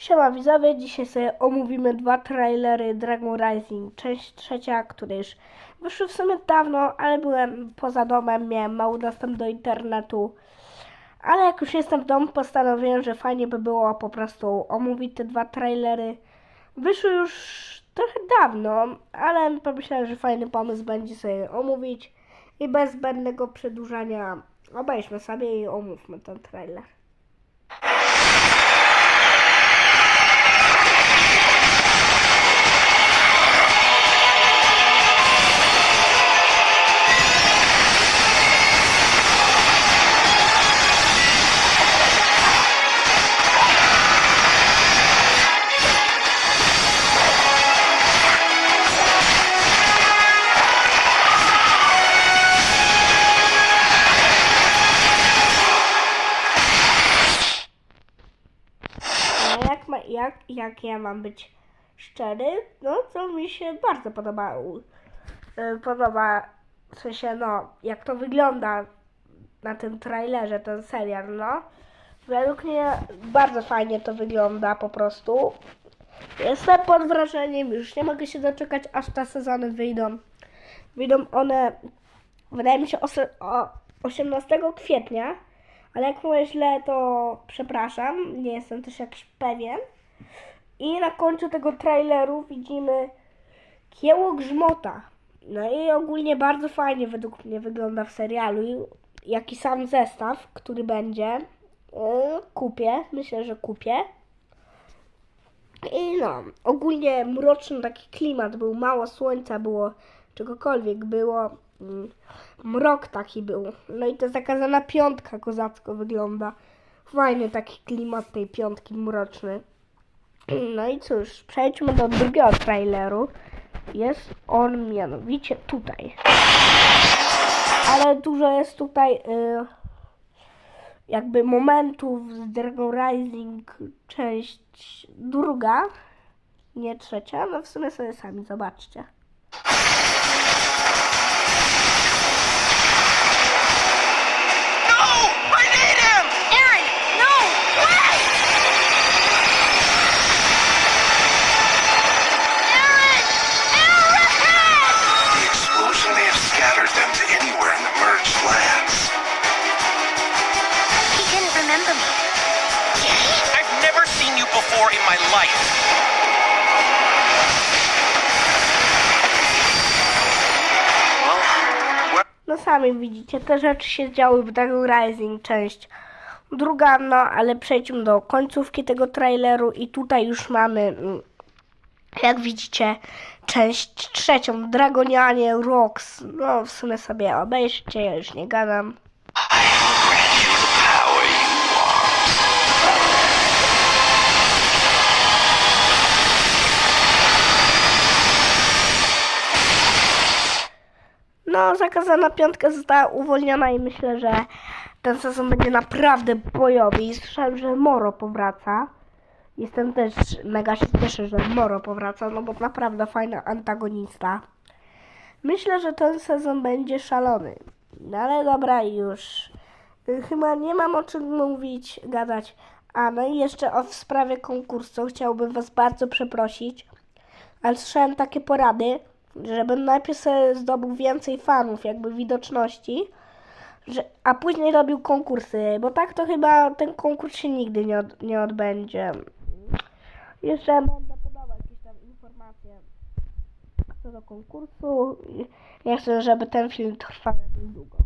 Siema widzowie, dzisiaj sobie omówimy dwa trailery Dragon Rising, część trzecia, które już wyszły w sumie dawno, ale byłem poza domem, miałem mały dostęp do internetu. Ale jak już jestem w domu, postanowiłem, że fajnie by było po prostu omówić te dwa trailery. Wyszły już trochę dawno, ale pomyślałem, że fajny pomysł będzie sobie omówić i bez zbędnego przedłużania obejrzmy sobie i omówmy ten trailer. Jak, jak, ja mam być szczery, no to mi się bardzo podoba. y, Podoba, w sensie, no, jak to wygląda na tym trailerze, ten serial, no. Według mnie bardzo fajnie to wygląda po prostu. Jestem pod wrażeniem, już nie mogę się doczekać, aż te sezony wyjdą. Wyjdą one, wydaje mi się, ose- o 18 kwietnia, ale jak mówię źle, to przepraszam, nie jestem też jakiś pewien. I na końcu tego traileru widzimy kieło grzmota. No i ogólnie bardzo fajnie według mnie wygląda w serialu. Jaki sam zestaw, który będzie, yy, kupię. Myślę, że kupię. I no, ogólnie mroczny taki klimat był, mało słońca było, czegokolwiek było. mm, Mrok taki był. No i to zakazana piątka kozacko wygląda. Fajny taki klimat tej piątki mroczny. No i cóż, przejdźmy do drugiego traileru. Jest on mianowicie tutaj. Ale dużo jest tutaj y, jakby momentów z Dragon Rising część druga, nie trzecia, no w sumie sobie sami zobaczcie. Before in my life. No sami widzicie, te rzeczy się działy w Dragon Rising część druga, no ale przejdźmy do końcówki tego traileru i tutaj już mamy, mm, jak widzicie, część trzecią, Dragonianie Rocks. No w sumie sobie obejrzcie, ja już nie gadam. No, zakazana piątka została uwolniona i myślę, że ten sezon będzie naprawdę bojowy. I słyszałem, że Moro powraca. Jestem też mega się cieszę, że Moro powraca, no bo naprawdę fajny antagonista. Myślę, że ten sezon będzie szalony. No ale dobra, już. Y, Chyba nie mam o czym mówić, gadać. A no i jeszcze o w sprawie konkursu chciałbym Was bardzo przeprosić ale słyszałem takie porady, żebym najpierw sobie zdobył więcej fanów, jakby widoczności, że, a później robił konkursy, bo tak to chyba ten konkurs się nigdy nie, od, nie odbędzie. Jeszcze będę podawał jakieś tam informacje co do konkursu. Ja chcę, żeby ten film trwał długo.